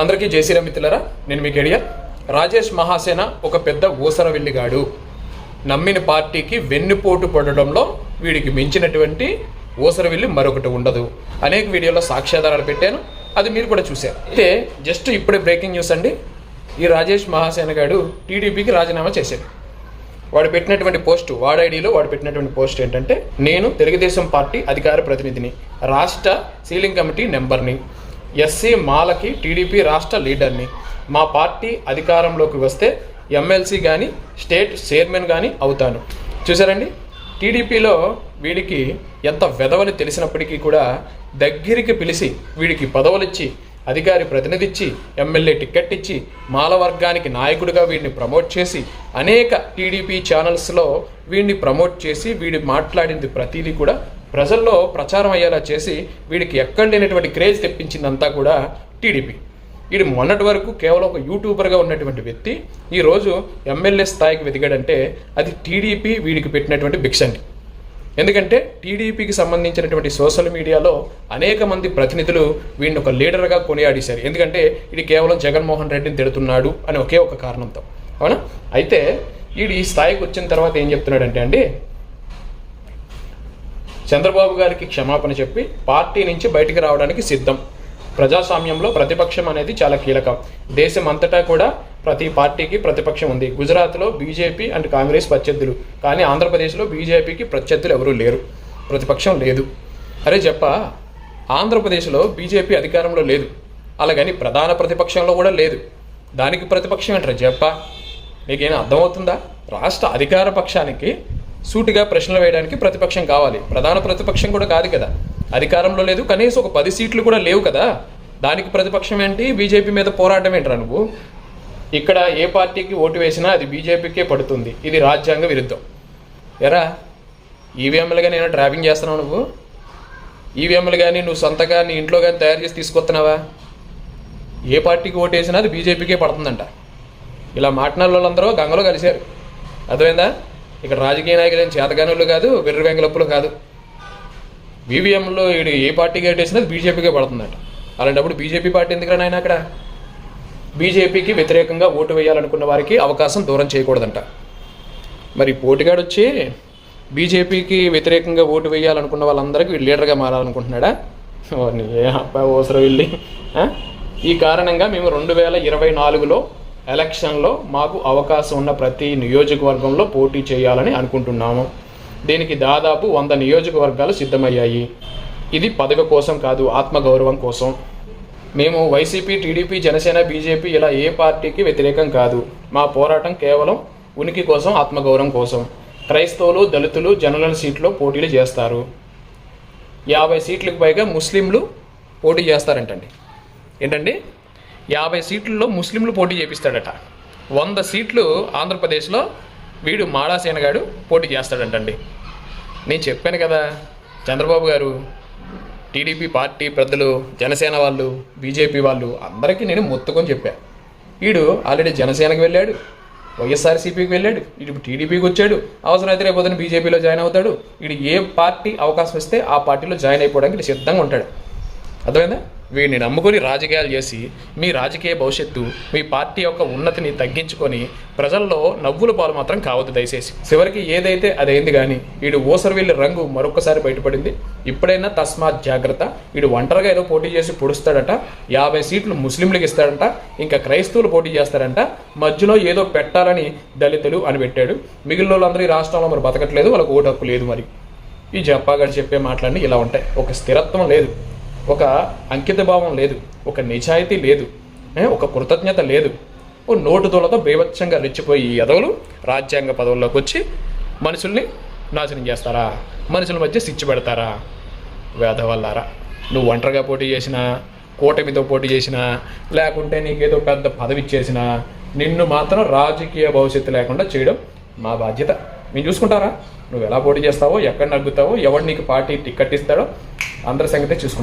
అందరికీ జై మిత్రులరా నేను మీకు ఎడియర్ రాజేష్ మహాసేన ఒక పెద్ద ఊసర వెళ్ళిగాడు నమ్మిన పార్టీకి వెన్నుపోటు పడడంలో వీడికి మించినటువంటి ఊసర వెళ్ళి మరొకటి ఉండదు. అనేక వీడియోలో సాక్ష్యాధారాలు పెట్టాను. అది మీరు కూడా చూశారు. అయితే జస్ట్ ఇప్పుడే బ్రేకింగ్ న్యూస్ అండి. ఈ రాజేష్ మహాసేన గారు టీడీపీకి రాజీనామా చేశాడు. వాడు పెట్టినటువంటి పోస్ట్ వాడ్ ఐడిలో వాడు పెట్టినటువంటి పోస్ట్ ఏంటంటే నేను తెలుగుదేశం పార్టీ అధికార ప్రతినిధిని రాష్ట్ర సీలింగ్ కమిటీ నెంబర్ని ఎస్సీ మాలకి టీడీపీ రాష్ట్ర లీడర్ని. మా పార్టీ అధికారంలోకి వస్తే ఎమ్మెల్సీ కానీ స్టేట్ చైర్మన్ కానీ అవుతాను. చూసారండి టీడీపీలో వీడికి ఎంత వెధవని తెలిసినప్పటికీ కూడా దగ్గరికి పిలిచి వీడికి పదవులిచ్చి అధికారి ప్రతినిధి ఇచ్చి ఎమ్మెల్యే టికెట్ ఇచ్చి మాల వర్గానికి నాయకుడిగా వీడిని ప్రమోట్ చేసి అనేక టీడీపీ ఛానల్స్లో వీడిని ప్రమోట్ చేసి వీడి మాట్లాడింది ప్రతిదీ కూడా ప్రజల్లో ప్రచారం అయ్యేలా చేసి వీడికి ఎక్కడ లేనటువంటి క్రేజ్ తెప్పించిందంతా కూడా టీడీపీ. వీడు మొన్నటి వరకు కేవలం ఒక యూట్యూబర్గా ఉన్నటువంటి వ్యక్తి ఈరోజు ఎమ్మెల్యే స్థాయికి వెతికాడంటే అది టీడీపీ వీడికి పెట్టినటువంటి భిక్ష అండి. ఎందుకంటే టీడీపీకి సంబంధించినటువంటి సోషల్ మీడియాలో అనేక మంది ప్రతినిధులు వీడిని ఒక లీడర్గా కొనియాడేశారు. ఎందుకంటే ఇది కేవలం జగన్మోహన్ రెడ్డిని తిడుతున్నాడు అని ఒకే ఒక కారణంతో. అవునా? అయితే వీడు ఈ స్థాయికి వచ్చిన తర్వాత ఏం చెప్తున్నాడంటే అండి చంద్రబాబు గారికి క్షమాపణ చెప్పి పార్టీ నుంచి బయటికి రావడానికి సిద్ధం. ప్రజాస్వామ్యంలో ప్రతిపక్షం అనేది చాలా కీలకం. దేశం అంతటా కూడా ప్రతి పార్టీకి ప్రతిపక్షం ఉంది. గుజరాత్లో బీజేపీ అండ్ కాంగ్రెస్ ప్రత్యర్థులు. కానీ ఆంధ్రప్రదేశ్లో బీజేపీకి ప్రత్యర్థులు ఎవరూ లేరు. ప్రతిపక్షం లేదు. అరే చెప్ప ఆంధ్రప్రదేశ్లో బీజేపీ అధికారంలో లేదు. అలాగని ప్రధాన ప్రతిపక్షంలో కూడా లేదు. దానికి ప్రతిపక్షం అంటారు చెప్ప నీకేం అర్థమవుతుందా? రాష్ట్ర అధికార పక్షానికి సూటిగా ప్రశ్నలు వేయడానికి ప్రతిపక్షం కావాలి. ప్రధాన ప్రతిపక్షం కూడా కాదు కదా. అధికారంలో లేదు కనీసం ఒక పది సీట్లు కూడా లేవు కదా. దానికి ప్రతిపక్షం ఏంటి? బీజేపీ మీద పోరాటం ఏంటరా నువ్వు? ఇక్కడ ఏ పార్టీకి ఓటు వేసినా అది బీజేపీకే పడుతుంది. ఇది రాజ్యాంగ విరుద్ధం. ఎరా ఈవీఎంలుగా కానీ ఏమైనా డ్రైవింగ్ చేస్తున్నావు నువ్వు? ఈవీఎంలు కానీ నువ్వు సొంతగా నీ ఇంట్లో కానీ తయారు చేసి తీసుకొస్తున్నావా? ఏ పార్టీకి ఓటు వేసినా అది బీజేపీకే పడుతుందంట. ఇలా మాట్లాడిన వాళ్ళందరూ గంగలో కలిశారు. అర్థమైందా? ఇక్కడ రాజకీయ నాయకులు ఏం చేతగానులు కాదు వెర్రి వెంగలప్పులు కాదు బీవీఎంలో వీడు ఏ పార్టీకి వేసినా బీజేపీకే పడుతుందట. అలాంటప్పుడు బీజేపీ పార్టీ ఎందుకు నాయన అక్కడ? బీజేపీకి వ్యతిరేకంగా ఓటు వేయాలనుకున్న వారికి అవకాశం దూరం చేయకూడదంట. మరి పోటీగాడు వచ్చి బీజేపీకి వ్యతిరేకంగా ఓటు వేయాలనుకున్న వాళ్ళందరికీ వీడు లీడర్గా మారాలనుకుంటున్నాడా? ఓ నీ ఏ అబ్బాయి అవసరం వెళ్ళి ఈ కారణంగా మేము రెండు వేల ఇరవై నాలుగులో ఎలక్షన్లో మాకు అవకాశం ఉన్న ప్రతి నియోజకవర్గంలో పోటీ చేయాలని అనుకుంటున్నాము. దీనికి దాదాపు వంద నియోజకవర్గాలు సిద్ధమయ్యాయి. ఇది పదవి కోసం కాదు ఆత్మగౌరవం కోసం. మేము వైసీపీ టీడీపీ జనసేన బీజేపీ ఇలా ఏ పార్టీకి వ్యతిరేకం కాదు. మా పోరాటం కేవలం ఉనికి కోసం ఆత్మగౌరవం కోసం. క్రైస్తవులు దళితులు జనరల్ సీట్లో పోటీలు చేస్తారు. యాభై సీట్లకు పైగా ముస్లింలు పోటీ చేస్తారంటండి. ఏంటండి? యాభై సీట్లలో ముస్లింలు పోటీ చేపిస్తాడట. వంద సీట్లు ఆంధ్రప్రదేశ్లో వీడు మాడాసేనగాడు పోటీ చేస్తాడంటండి. నేను చెప్పాను కదా చంద్రబాబు గారు టీడీపీ పార్టీ పెద్దలు జనసేన వాళ్ళు బీజేపీ వాళ్ళు అందరికీ నేను మొత్తుకొని చెప్పా. వీడు ఆల్రెడీ జనసేనకి వెళ్ళాడు వైఎస్ఆర్సీపీకి వెళ్ళాడు ఇటు టీడీపీకి వచ్చాడు అవసరమైతే రేపు పొద్దున బీజేపీలో జాయిన్ అవుతాడు. వీడు ఏ పార్టీ అవకాశం ఇస్తే ఆ పార్టీలో జాయిన్ అయిపోవడానికి సిద్ధంగా ఉంటాడు. అర్థమైందా? వీడిని నమ్ముకొని రాజకీయాలు చేసి మీ రాజకీయ భవిష్యత్తు మీ పార్టీ యొక్క ఉన్నతిని తగ్గించుకొని ప్రజల్లో నవ్వుల పాలు మాత్రం కావద్దు దయచేసి. చివరికి ఏదైతే అదైంది కానీ వీడు ఓసరవెల్లి రంగు మరొకసారి బయటపడింది. ఇప్పుడైనా తస్మాత్ జాగ్రత్త. వీడు ఒంటరిగా ఏదో పోటీ చేసి పొడుస్తాడట యాభై సీట్లు ముస్లింలకు ఇస్తాడంట ఇంకా క్రైస్తవులు పోటీ చేస్తారంట మధ్యలో ఏదో పెట్టాలని దళితులు అని పెట్టాడు మిగిలిన వాళ్ళందరూ ఈ రాష్ట్రంలో మరి బతకట్లేదు వాళ్ళకి ఓటు హక్కు లేదు మరి. ఈ జప్పాగాడు చెప్పే మాటలన్నీ ఇలా ఉంటాయి. ఒక స్థిరత్వం లేదు. ఒక అంకిత భావం లేదు ఒక నిజాయితీ లేదు ఒక కృతజ్ఞత లేదు. ఓ నోటు బీభత్సంగా రెచ్చిపోయి ఈ ఎదవలు రాజ్యాంగ పదవుల్లోకి వచ్చి మనుషుల్ని నాశనం చేస్తారా? మనుషుల మధ్య సిచ్చి పెడతారా? వేదవల్లారా నువ్వు ఒంటరిగా పోటీ చేసినా కూటమితో పోటీ చేసినా లేకుంటే నీకేదో పెద్ద పదవి ఇచ్చేసినా నిన్ను మాత్రం రాజకీయ భవిష్యత్తు లేకుండా చేయడం మా బాధ్యత. మేము చూసుకుంటారా? నువ్వు ఎలా పోటీ చేస్తావో ఎక్కడ నగ్గుతావో ఎవడు నీకు పార్టీ టిక్కెట్ ఇస్తాడో అందరి సంగతే చూసుకుంటా.